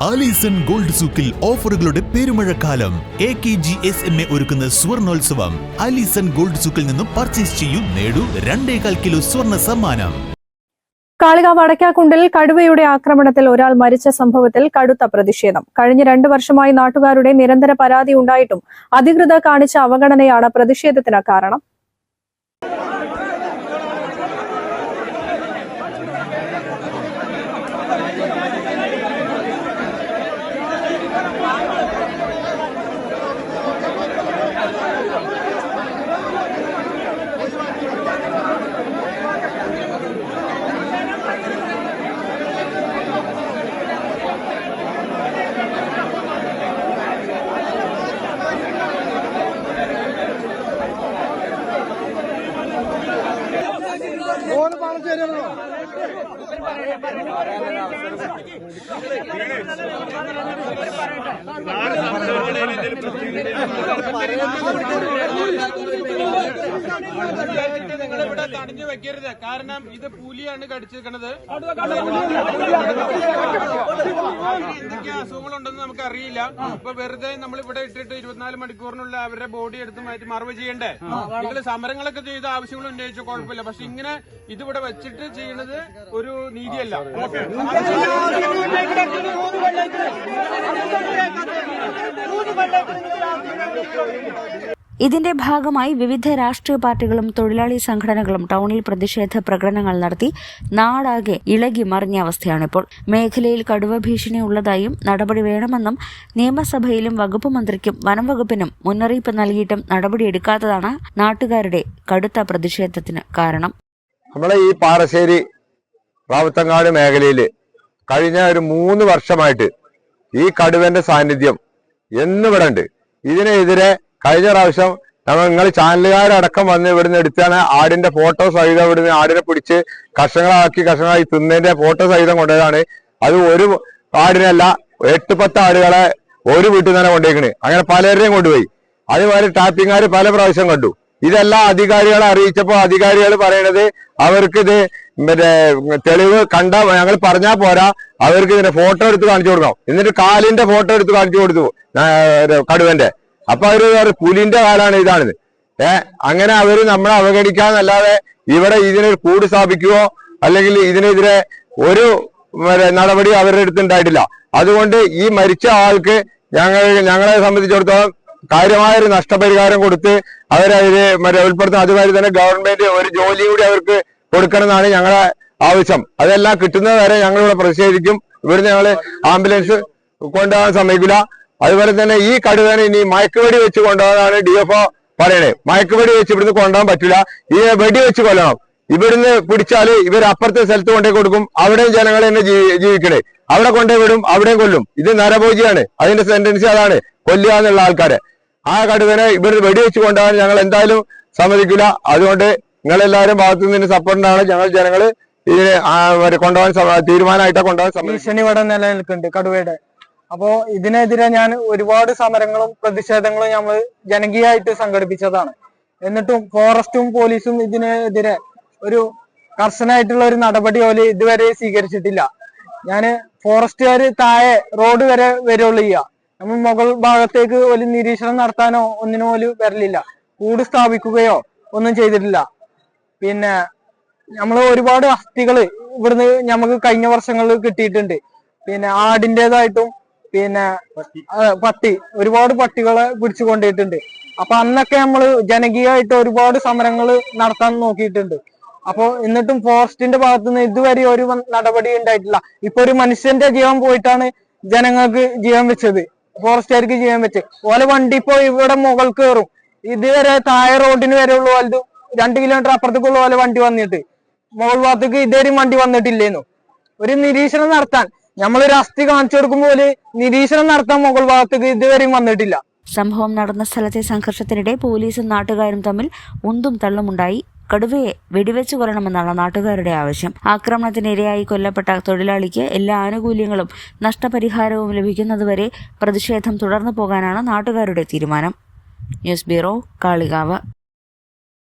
Alison gold സൂക്കിൽ ഓഫറുകളുടെ പെരുമഴക്കാലം. A K G S M A ഒരുക്കുന്ന സ്വർണോത്സവം. ആലീസൺ ഗോൾഡ് സൂക്കിൽ നിന്നും പർച്ചേസ് ചെയ്യൂ നേടൂ രണ്ടേകാൽ കിലോ സ്വർണ സമ്മാനം. കാളിക വടക്കാക്കുണ്ടിൽ കടുവയുടെ ആക്രമണത്തിൽ ഒരാൾ മരിച്ച സംഭവത്തിൽ കടുത്ത പ്രതിഷേധം. കഴിഞ്ഞ രണ്ടു വർഷമായി നാട്ടുകാരുടെ നിരന്തര പരാതി ഉണ്ടായിട്ടും അധികൃതർ കാണിച്ച അവഗണനയാണ് പ്രതിഷേധത്തിന് കാരണം. ഓന് പറഞ്ഞു തരുമോ? നിങ്ങളിവിടെ തടഞ്ഞു വെക്കരുത് കാരണം ഇത് പുലിയാണ് കടിച്ചിരിക്കുന്നത് എന്തൊക്കെ അസുഖങ്ങളുണ്ടെന്ന് നമുക്ക് അറിയില്ല അപ്പൊ വെറുതെ നമ്മൾ ഇവിടെ ഇട്ടിട്ട് ഇരുപത്തിനാല് മണിക്കൂറിനുള്ള അവരുടെ ബോഡി എടുത്ത് മാറ്റി മറവ് ചെയ്യണ്ടേ നിങ്ങൾ സമരങ്ങളൊക്കെ ചെയ്ത ആവശ്യങ്ങൾ ഉന്നയിച്ചു കുഴപ്പമില്ല പക്ഷെ ഇങ്ങനെ ഇതിവിടെ വെച്ചിട്ട് ചെയ്യണത് ഒരു നീതിയല്ല ഇതിന്റെ ഭാഗമായി വിവിധ രാഷ്ട്രീയ പാർട്ടികളും തൊഴിലാളി സംഘടനകളും ടൗണിൽ പ്രതിഷേധ പ്രകടനങ്ങൾ നടത്തി നാടാകെ ഇളകി മറിഞ്ഞ അവസ്ഥയാണിപ്പോൾ. മേഖലയിൽ കടുവ ഭീഷണി ഉള്ളതായും നടപടി വേണമെന്നും നിയമസഭയിലും വകുപ്പ് മന്ത്രിക്കും വനം വകുപ്പിനും മുന്നറിയിപ്പ് നൽകിയിട്ടും നടപടിയെടുക്കാത്തതാണ് നാട്ടുകാരുടെ കടുത്ത പ്രതിഷേധത്തിന് കാരണം. നമ്മളെ ഈ പാറശ്ശേരി റാവത്തങ്ങാട് മേഖലയിൽ കഴിഞ്ഞ ഒരു മൂന്ന് വർഷമായിട്ട് ഈ കടുവന്റെ സാന്നിധ്യം എന്നിവിടെ ഇതിനെതിരെ കഴിഞ്ഞ പ്രാവശ്യം നമ്മൾ നിങ്ങൾ ചാനലുകാരടക്കം വന്ന് ഇവിടുന്ന് എടുത്താണ് ആടിന്റെ ഫോട്ടോ സഹിതം ഇവിടുന്ന് ആടിനെ പിടിച്ച് കഷങ്ങളാക്കി കഷങ്ങളായി തിന്നതിന്റെ ഫോട്ടോ സഹിതം കൊണ്ടുപോയതാണ് അത് ഒരു ആടിനല്ല എട്ട് പത്ത് ആടുകളെ ഒരു വീട്ടിൽ തന്നെ കൊണ്ടുപോയിക്കണ്. അങ്ങനെ പലരുടെയും കൊണ്ടുപോയി. അതുപോലെ ടാപ്പിങ്ങാർ പല പ്രാവശ്യം കണ്ടു. ഇതെല്ലാം അധികാരികളെ അറിയിച്ചപ്പോൾ അധികാരികൾ പറയണത് അവർക്ക് ഇത് മറ്റേ തെളിവ് കണ്ട ഞങ്ങൾ പറഞ്ഞാൽ പോരാ അവർക്ക് ഇതിന്റെ ഫോട്ടോ എടുത്ത് കാണിച്ചു കൊടുക്കാം. എന്നിട്ട് കാലിന്റെ ഫോട്ടോ എടുത്ത് കാണിച്ചു കൊടുത്തു കടുവന്റെ. അപ്പൊ അവർ പറയും പുലിന്റെ കാലാണ് ഇതാണിത്. ഏർ അങ്ങനെ അവർ നമ്മളെ അവഗണിക്കാന്നല്ലാതെ ഇവിടെ ഇതിനൊരു കൂട് സ്ഥാപിക്കുകയോ അല്ലെങ്കിൽ ഇതിനെതിരെ ഒരു നടപടി അവരുടെ അടുത്ത് ഉണ്ടായിട്ടില്ല. അതുകൊണ്ട് ഈ മരിച്ച ആൾക്ക് ഞങ്ങൾ ഞങ്ങളെ സംബന്ധിച്ചിടത്തോളം കാര്യമായൊരു നഷ്ടപരിഹാരം കൊടുത്ത് അവരെ ഇത് മറ്റേ ഉൾപ്പെടുത്തുന്ന അതുമാതിരി തന്നെ ഗവൺമെന്റ് ഒരു ജോലി കൂടി അവർക്ക് കൊടുക്കണമെന്നാണ് ഞങ്ങളെ ആവശ്യം. അതെല്ലാം കിട്ടുന്നത് വരെ ഞങ്ങളിവിടെ പ്രതിഷേധിക്കും. ഇവിടുന്ന് ഞങ്ങൾ ആംബുലൻസ് കൊണ്ടുപോകാൻ സമ്മതിക്കില്ല അതുപോലെ തന്നെ ഈ കടുവേനെ ഇനി മയക്കുവെടി വെച്ച് കൊണ്ടുപോകാനാണ് ഡി എഫ് ഒ പറയണേ. മയക്കുവെടി വെച്ച് ഇവിടുന്ന് കൊണ്ടുപോകാൻ പറ്റില്ല. ഈ വെടി വെച്ച് കൊല്ലണം. ഇവിടുന്ന് പിടിച്ചാൽ ഇവർ അപ്പുറത്തെ സ്ഥലത്ത് കൊണ്ടേ കൊടുക്കും. അവിടെയും ജനങ്ങൾ തന്നെ ജീവി- ജീവിക്കണേ. അവിടെ കൊണ്ടേ വിടും അവിടെയും കൊല്ലും. ഇത് നരഭോജിയാണ്. അതിന്റെ സെന്റൻസി അതാണ്. കൊല്ലുക എന്നുള്ള ആൾക്കാരെ. ആ കടുവനെ ഇവർ വെടിവെച്ച് കൊണ്ടുപോകാൻ ഞങ്ങൾ എന്തായാലും സമ്മതിക്കില്ല. അതുകൊണ്ട് നിങ്ങളെല്ലാവരും ഭാഗത്തു നിന്ന് സപ്പോർട്ടാണ് ഞങ്ങൾ ജനങ്ങൾ ഇതിനെ കൊണ്ടുപോകാൻ തീരുമാനമായിട്ടാണ് തീരുമാനമായിട്ടാ കൊണ്ടുപോകാൻ ഭീഷണി ഇവിടെ നിലനിൽക്കുന്നുണ്ട് കടുവയുടെ. അപ്പോ ഇതിനെതിരെ ഞാൻ ഒരുപാട് സമരങ്ങളും പ്രതിഷേധങ്ങളും നമ്മൾ ജനകീയമായിട്ട് സംഘടിപ്പിച്ചതാണ്. എന്നിട്ടും ഫോറസ്റ്റും പോലീസും ഇതിനെതിരെ ഒരു കർശനമായിട്ടുള്ള ഒരു നടപടി പോലെ ഇതുവരെ സ്വീകരിച്ചിട്ടില്ല. ഞാൻ ഫോറസ്റ്റുകാര് താഴെ റോഡ് വരെ വരുള്ളൂ ചെയ്യുക നമ്മൾ മുകൾ ഭാഗത്തേക്ക് ഒരു നിരീക്ഷണം നടത്താനോ ഒന്നിനു പോലും വരലില്ല. കൂട് സ്ഥാപിക്കുകയോ ഒന്നും ചെയ്തിട്ടില്ല. പിന്നെ നമ്മൾ ഒരുപാട് അസ്ഥികൾ ഇവിടുന്ന് നമുക്ക് കഴിഞ്ഞ വർഷങ്ങളിൽ കിട്ടിയിട്ടുണ്ട്. പിന്നെ ആടിന്റെതായിട്ടും പിന്നെ പട്ടി. ഒരുപാട് പട്ടികളെ പിടിച്ചു കൊണ്ടിട്ടുണ്ട്. അപ്പൊ അന്നൊക്കെ നമ്മൾ ജനകീയമായിട്ട് ഒരുപാട് സമരങ്ങൾ നടത്താൻ നോക്കിയിട്ടുണ്ട്. അപ്പോ എന്നിട്ടും ഫോറസ്റ്റിന്റെ ഭാഗത്തു നിന്ന് ഇതുവരെ ഒരു നടപടി ഉണ്ടായിട്ടില്ല. ഇപ്പൊ ഒരു മനുഷ്യന്റെ ജീവൻ പോയിട്ടാണ് ജനങ്ങൾക്ക് ജീവൻ വെച്ചത്. ഫോറസ്റ്റുകാർക്ക് ജീവൻ വെച്ച് ഓലെ വണ്ടി ഇപ്പോ ഇവിടെ മുകൾ കയറും ഇതുവരെ താഴെ റോഡിന് വരെ ഉള്ള വലുത് രണ്ട് കിലോമീറ്റർ അപ്പുറത്തേക്കുള്ള ഓലെ വണ്ടി വന്നിട്ട്. മുകൾ ഭാഗത്തേക്ക് ഇതുവരെയും വണ്ടി വന്നിട്ടില്ലേന്നു. ഒരു നിരീക്ഷണം നടത്താൻ നമ്മളൊരു അസ്ഥി കാണിച്ചു കൊടുക്കുമ്പോൾ നിരീക്ഷണം നടത്താൻ മുകൾ ഭാഗത്തേക്ക് ഇതുവരെയും വന്നിട്ടില്ല. സംഭവം നടന്ന സ്ഥലത്തെ സംഘർഷത്തിനിടെ പോലീസും നാട്ടുകാരും തമ്മിൽ ഉന്തും തള്ളുമുണ്ടായി. കടുവയെ വെടിവെച്ചു കൊല്ലണമെന്നാണ് നാട്ടുകാരുടെ ആവശ്യം. ആക്രമണത്തിനിരയായി കൊല്ലപ്പെട്ട തൊഴിലാളിക്ക് എല്ലാ ആനുകൂല്യങ്ങളും നഷ്ടപരിഹാരവും ലഭിക്കുന്നതുവരെ പ്രതിഷേധം തുടർന്നു പോകാനാണ് നാട്ടുകാരുടെ തീരുമാനം. News bureau Kalikavu.